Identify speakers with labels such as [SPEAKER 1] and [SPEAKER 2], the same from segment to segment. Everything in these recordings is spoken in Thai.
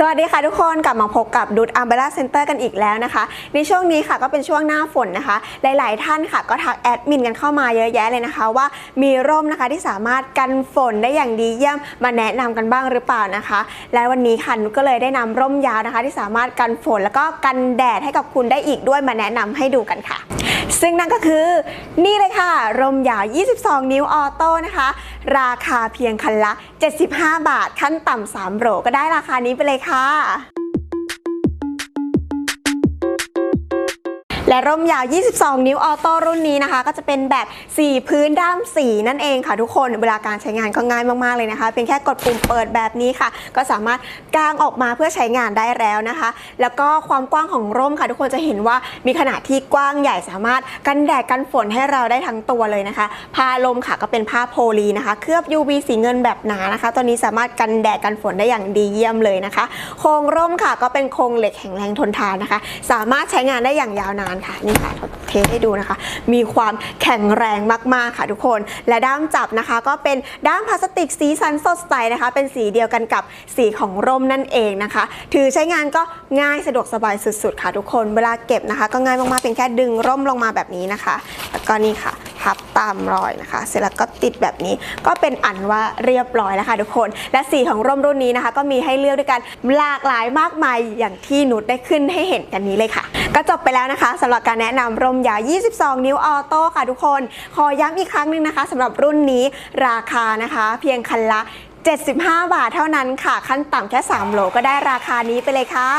[SPEAKER 1] สวัสดีค่ะทุกคนกลับมาพบกับดูดอัมเบล่าเซ็นเตอร์กันอีกแล้วนะคะ ในช่วงนี้ค่ะก็เป็นช่วงหน้าฝนนะคะ หลาย ๆ ท่านค่ะก็ทักแอดมินกันเข้ามาเยอะแยะเลยนะคะ ว่ามีร่มนะคะที่สามารถกันฝนได้อย่างดีเยี่ยมมาแนะนำกันบ้างหรือเปล่านะคะ และวันนี้ค่ะนุกก็เลยได้นำร่มยาวนะคะ ที่สามารถกันฝนแล้วก็กันแดดให้กับคุณได้อีกด้วยมาแนะนำให้ดูกันค่ะ ซึ่งนั่นก็คือนี่เลยค่ะร่มยาว 22 นิ้วออโต้นะคะ ราคาเพียงคันละ 75 บาท ขั้นต่ำ3โหลก็ได้ราคานี้ไปเลยค่ะ และร่มยาว 22 นิ้วออโต้รุ่นนี้นะคะ ก็จะเป็นแบบ 4 พื้นด้ามสีนั่นเองค่ะทุกคน เวลาการใช้งานก็ง่ายมากๆเลยนะคะ เป็นแค่กดปุ่มเปิดแบบนี้ค่ะ ก็สามารถกางออกมาเพื่อใช้งานได้แล้วนะคะ แล้วก็ความกว้างของร่มค่ะ ทุกคนจะเห็นว่ามีขนาดที่กว้างใหญ่สามารถกันแดดกันฝนให้เราได้ทั้งตัวเลยนะคะผ้าลมค่ะก็เป็นผ้าโพลีนะคะ เคลือบ UV สีเงินแบบหนานะคะตัวนี้สามารถกันแดดกันฝนได้อย่างดีเยี่ยมเลยนะคะ โครงร่มค่ะก็เป็นโครงเหล็กแข็งแรงทนทานนะคะ สามารถใช้งานได้อย่างยาวนานค่ะนี่ค่ะเทให้ดูนะคะ มีความแข็งแรงมาก ๆ ค่ะทุกคน และด้ามจับนะคะ ก็เป็นด้ามพลาสติกสีสันสดใสนะคะ เป็นสีเดียวกันกับสีของร่มนั่นเองนะคะ ถือใช้งานก็ง่ายสะดวกสบายสุด ๆ ค่ะทุกคน เวลาเก็บนะคะ ก็ง่ายมากๆเพียงแค่ดึงร่มลงมาแบบนี้นะคะ แล้วก็นี่ค่ะพับตามรอยนะคะ เสร็จแล้วก็ติดแบบนี้ก็เป็นอันว่าเรียบร้อยแล้วค่ะทุกคน และสีของร่มรุ่นนี้นะคะ ก็มีให้เลือกด้วยกันหลากหลายมากมายอย่างที่นุชได้ขึ้นให้เห็นกันนี้เลยค่ะ ก็จบไปแล้วนะคะสำหรับการแนะนำร่มยาว 22 นิ้วออโต้ค่ะทุกคน ขอย้ำอีกครั้งหนึ่งนะคะสำหรับรุ่นนี้ราคานะคะ เพียงคันละ 75 บาทเท่านั้นค่ะ ขั้นต่ำแค่ 3 โหลก็ได้ราคานี้ไปเลยค่ะ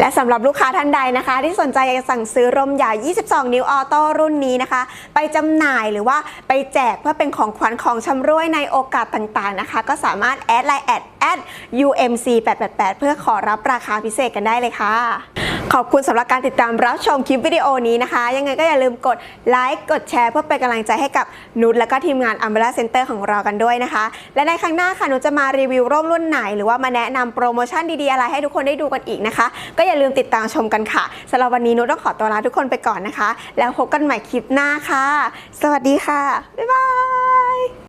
[SPEAKER 1] และสำหรับลูกค้าท่านใดนะคะ ที่สนใจอยากจะสั่งซื้อร่มยาว 22 นิ้วออโต้รุ่นนี้นะคะ ไปจำหน่ายหรือว่าไปแจกเพื่อเป็นของขวัญของชำร่วยในโอกาสต่างๆนะคะ ก็สามารถแอดไลน์แอดแอด UMC 888เพื่อขอรับราคาพิเศษกันได้เลยค่ะ ขอบคุณสำหรับการติดตามรับชมคลิปวิดีโอนี้นะคะ ยังไงก็อย่าลืมกดไลค์กดแชร์เพื่อเป็นกำลังใจให้กับนุชและก็ทีมงาน Umbrella Center ของเรากันด้วยนะคะ และในครั้งหน้าค่ะนุชจะมารีวิวร่มรุ่นไหน หรือว่ามาแนะนำโปรโมชั่นดีๆอะไรให้ทุกคนได้ดูกันอีกนะคะ ก็อย่าลืมติดตามชมกันค่ะสำหรับวันนี้นุชต้องขอตัวลาทุกคนไปก่อนนะคะ แล้วพบกันใหม่คลิปหน้าค่ะ สวัสดีค่ะบ๊ายบาย